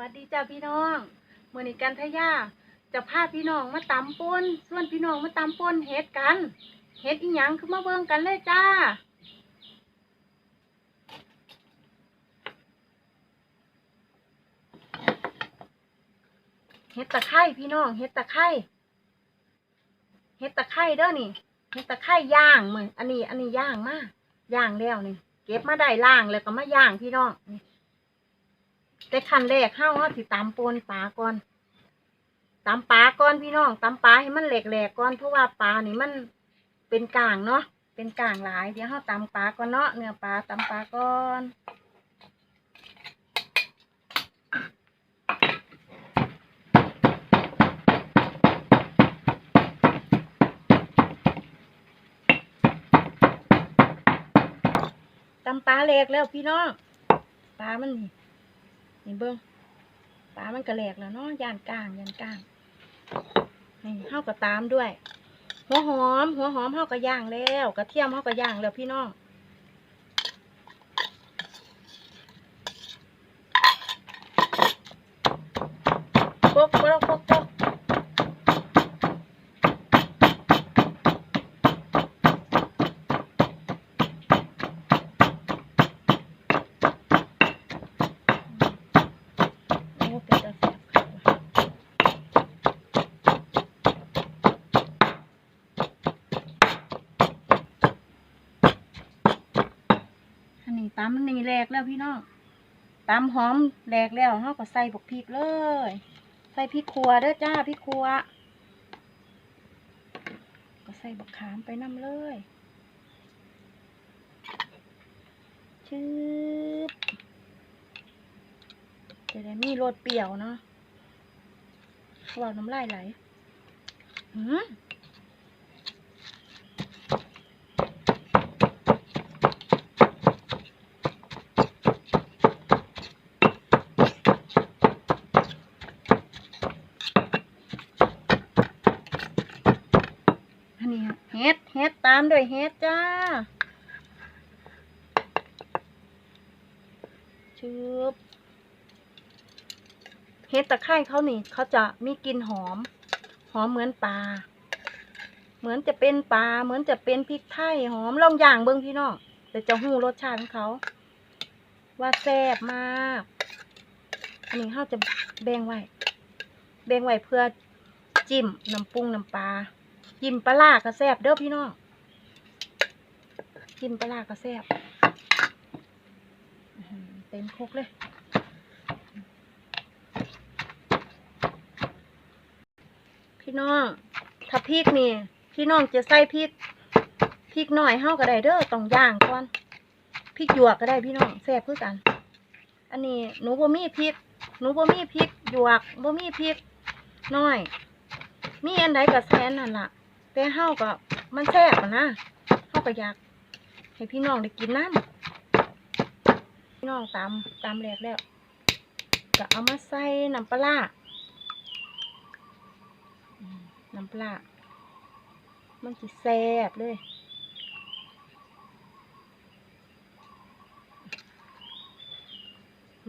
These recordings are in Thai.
วัสดีจ้าพี่น้องเมื่อนี้กันทยาจะพาพี่น้องมาตำปนส่วนพี่น้องมาตำปนเฮ็ดกันเฮ็ดอีหยังคือมาเบิ่งกันเลยจ้า เฮ็ดตะไคร้พี่น้องเฮ็ดตะไคร้เฮ็ดตะไคร้เด้อนี่เฮ็ดตะไคร้ย่างมืออันนี้อันนี้ย่างมาย่างแล้วนี่ เก็บมาได้ล่างแล้วก็มาย่างพี่น้องนี่ แต่ขั้นแรกเฮาเฮาสิตำปนปลาก่อนตำปลาก่อนพี่น้องตำปลาให้มันแหลกๆก่อนเพราะว่าปลานี่มันเป็นกลางเนาะเป็นกลางหลายเดี๋ยวเฮาตำปลาก่อนเนาะเนื้อปลาตำปลาก่อนตำปลาแหลกแล้วพี่น้องปลามันนี่ นี่เบิ้งปลามันกระแหลกแล้วเนาะยานกลางยานกลางนี่เฮาก็ตามด้วย หัวหอม หัวหอมเฮาก็ย่างแล้ว กระเทียมเฮาก็ย่างแล้วพี่น้อง ตำมันนี่แหลกแล้วพี่น้องตำหอมแหลกแล้วเฮาก็ใส่บกพริกเลย ใส่พริกขัวเด้อจ้าพริกขัว ก็ใส่บกขามไปน้ำเลยชืบจะได้มีรสเปรี้ยวเนาะว่าน้ำลายไหลหืมอันนี้เฮ็ดเฮ็ดตามด้วยเฮ็ดจ้าชืบเฮ็ดตะไคร้เขานี่เขาจะมีกลิ่นหอม หอมเหมือนปลา เหมือนจะเป็นปลา เหมือนจะเป็นพริกไทยหอมลองอย่างเบิ้งพี่น้องแต่จะหู้รสชาติของเขา ว่าแซ่บมาก อันนี้เขาจะแบ่งไว้ แบ่งไว้เพื่อจิ้มน้ำปรุงน้ำปลาจิ้มปลาร้าก็แซ่บเด้อพี่น้อง จิ้มปลาร้าก็แซ่บเต็มครกเลย พี่น้อง ถ้าพริกนี่ พี่น้องจะใส่พริกพริกหน่อยเฮาก็ได้เด้อต้องย่างก่อนพริกหยวกก็ได้พี่น้องแซ่บคือกัน อันนี้หนูบ่มีพริก หนูบ่มีพริกหยวกบ่มีพริกน้อย มีอันใดก็แซ่นนั่นล่ะแต่เฮาก็มันแซ่บนะเฮาก็อยาก ให้พี่น้องได้กินน้ำพี่น้องตามตามแรกแล้วก็เอามาใส่น้ำปลาน้ำปลามันสิแซ่บเลย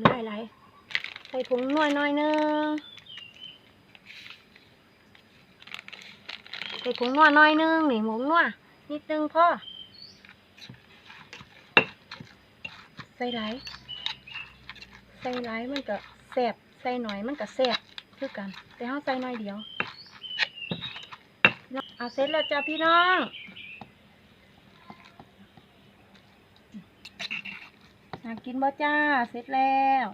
น้ำลายไหลใส่ผงนัวหน่อยหนึงใส่ผงนัวหน้อยนึงนี่หมูนัวนิดนึงพ่อ ใส่ไหลายใส่ไหลายมันก็แสบใส่หน่อยมันก็แสบคือกัน แต่เขาใส่น้อยเดียวเอาเสร็จแล้วจ้าพี่น้องน่ากินบ่จ้าเสร็จแล้ว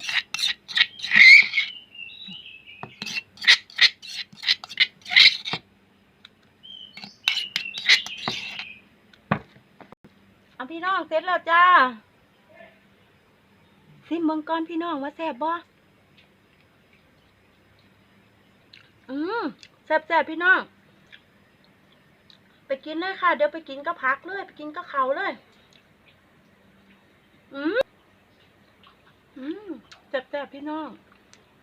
เอาพี่น้องเสร็จแล้วจ้า ซิมเบิงก่อนพี่น้องว่าแซ่บบ่อืมแซ่บแซ่บพี่น้อง ไปกินเลยค่ะ เดี๋ยวไปกินก็พักเลย ไปกินก็เขาเลย อืมอืมแซ่บแซ่บพี่น้อง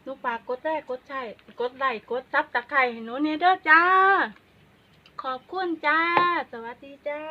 หนูปากกดแรกกดใช่กดไลค์กดซับตะไคร้หนูเนี่เด้อจ้า ขอบคุณจ้า สวัสดีจ้า